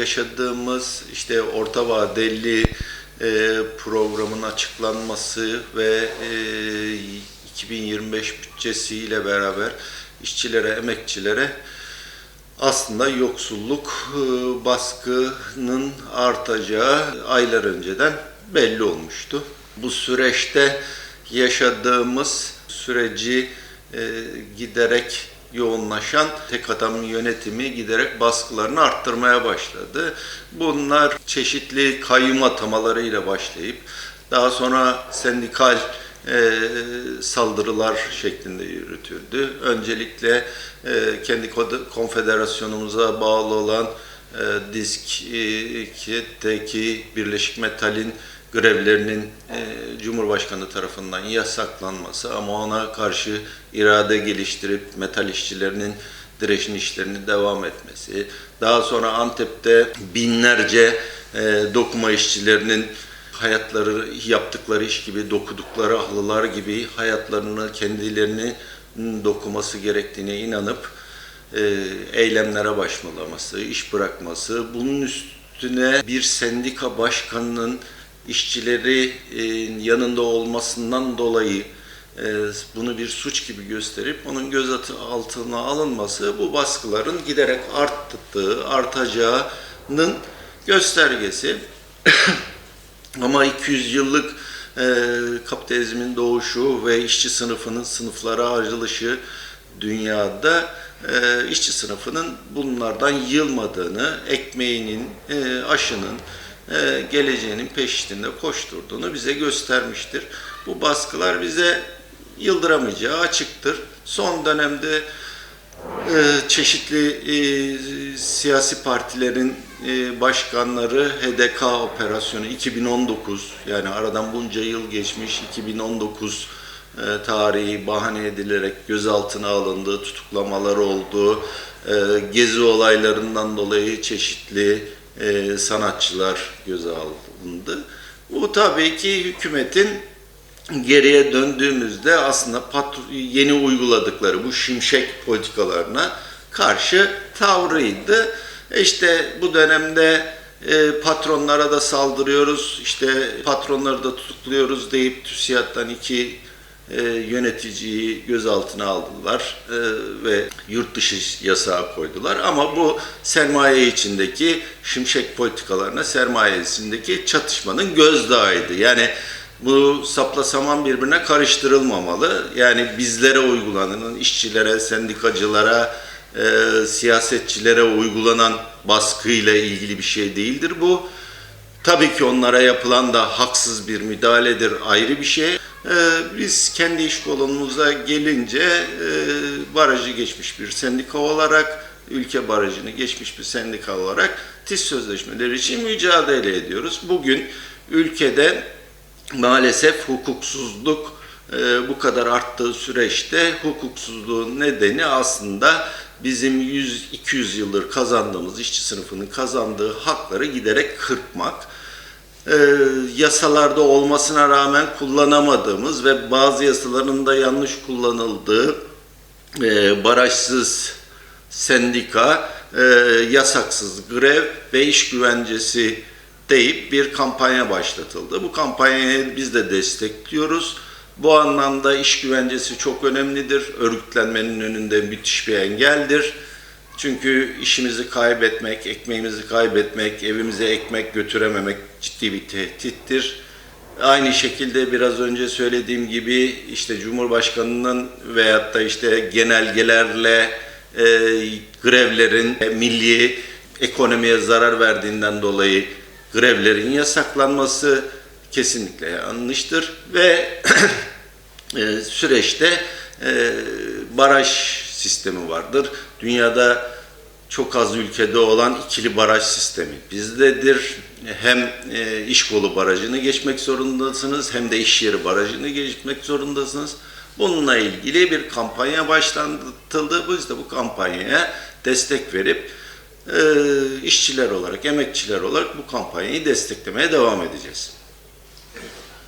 yaşadığımız işte orta vadeli e, programın açıklanması ve e, 2025 bütçesiyle beraber işçilere, emekçilere aslında yoksulluk e, baskının artacağı aylar önceden belli olmuştu. Bu süreçte yaşadığımız süreci e, giderek yoğunlaşan tek adam yönetimi giderek baskılarını arttırmaya başladı. Bunlar çeşitli kayyum atamalarıyla başlayıp daha sonra sendikal e, saldırılar şeklinde yürütüldü. Öncelikle e, kendi konfederasyonumuza bağlı olan e, DİSK'teki Birleşik Metal'in grevlerinin e, Cumhurbaşkanı tarafından yasaklanması ama ona karşı irade geliştirip metal işçilerinin direşin işlerini devam etmesi. Daha sonra Antep'te binlerce e, dokuma işçilerinin hayatları yaptıkları iş gibi dokudukları halılar gibi hayatlarını kendilerini dokuması gerektiğine inanıp e, eylemlere başvurması, iş bırakması, bunun üstüne bir sendika başkanının işçileri e, yanında olmasından dolayı e, bunu bir suç gibi gösterip onun gözaltına alınması bu baskıların giderek arttığı, artacağının göstergesi. Ama 200 yıllık e, kapitalizmin doğuşu ve işçi sınıfının sınıflara ayrılışı dünyada e, işçi sınıfının bunlardan yılmadığını, ekmeğinin, e, aşının, e, geleceğinin peşinde koşturduğunu bize göstermiştir. Bu baskılar bize yıldıramayacağı açıktır. Son dönemde ee, çeşitli e, siyasi partilerin e, başkanları HDK operasyonu 2019 yani aradan bunca yıl geçmiş 2019 e, tarihi bahane edilerek gözaltına alındı, tutuklamalar oldu, e, gezi olaylarından dolayı çeşitli e, sanatçılar göze alındı. Bu tabii ki hükümetin geriye döndüğümüzde aslında yeni uyguladıkları bu şimşek politikalarına karşı tavrıydı. İşte bu dönemde e, patronlara da saldırıyoruz, işte patronları da tutukluyoruz deyip TÜSİAD'dan iki e, yöneticiyi gözaltına aldılar e, ve yurt dışı yasağı koydular. Ama bu sermaye içindeki şimşek politikalarına sermaye içindeki çatışmanın gözdağıydı. Yani bu sapla saman birbirine karıştırılmamalı. Yani bizlere uygulanan, işçilere, sendikacılara, e, siyasetçilere uygulanan baskıyla ilgili bir şey değildir bu. Tabii ki onlara yapılan da haksız bir müdahaledir, ayrı bir şey. Ee, biz kendi iş kolumuza gelince e, barajı geçmiş bir sendika olarak, ülke barajını geçmiş bir sendika olarak TİS sözleşmeleri için mücadele ediyoruz. Bugün ülkede maalesef hukuksuzluk e, bu kadar arttığı süreçte hukuksuzluğun nedeni aslında bizim 100-200 yıldır kazandığımız işçi sınıfının kazandığı hakları giderek kırpmak. E, yasalarda olmasına rağmen kullanamadığımız ve bazı yasaların da yanlış kullanıldığı e, barajsız sendika, e, yasaksız grev ve iş güvencesi deyip bir kampanya başlatıldı. Bu kampanyayı biz de destekliyoruz. Bu anlamda iş güvencesi çok önemlidir. Örgütlenmenin önünde müthiş bir engeldir. Çünkü işimizi kaybetmek, ekmeğimizi kaybetmek, evimize ekmek götürememek ciddi bir tehdittir. Aynı şekilde biraz önce söylediğim gibi işte Cumhurbaşkanı'nın veyahut da işte genelgelerle e, grevlerin e, milli ekonomiye zarar verdiğinden dolayı grevlerin yasaklanması kesinlikle yanlıştır ve e, süreçte e, baraj sistemi vardır. Dünyada çok az ülkede olan ikili baraj sistemi bizdedir. Hem e, iş kolu barajını geçmek zorundasınız hem de iş yeri barajını geçmek zorundasınız. Bununla ilgili bir kampanya başlatıldı. Biz de bu kampanyaya destek verip e, işçiler olarak, emekçiler olarak bu kampanyayı desteklemeye devam edeceğiz.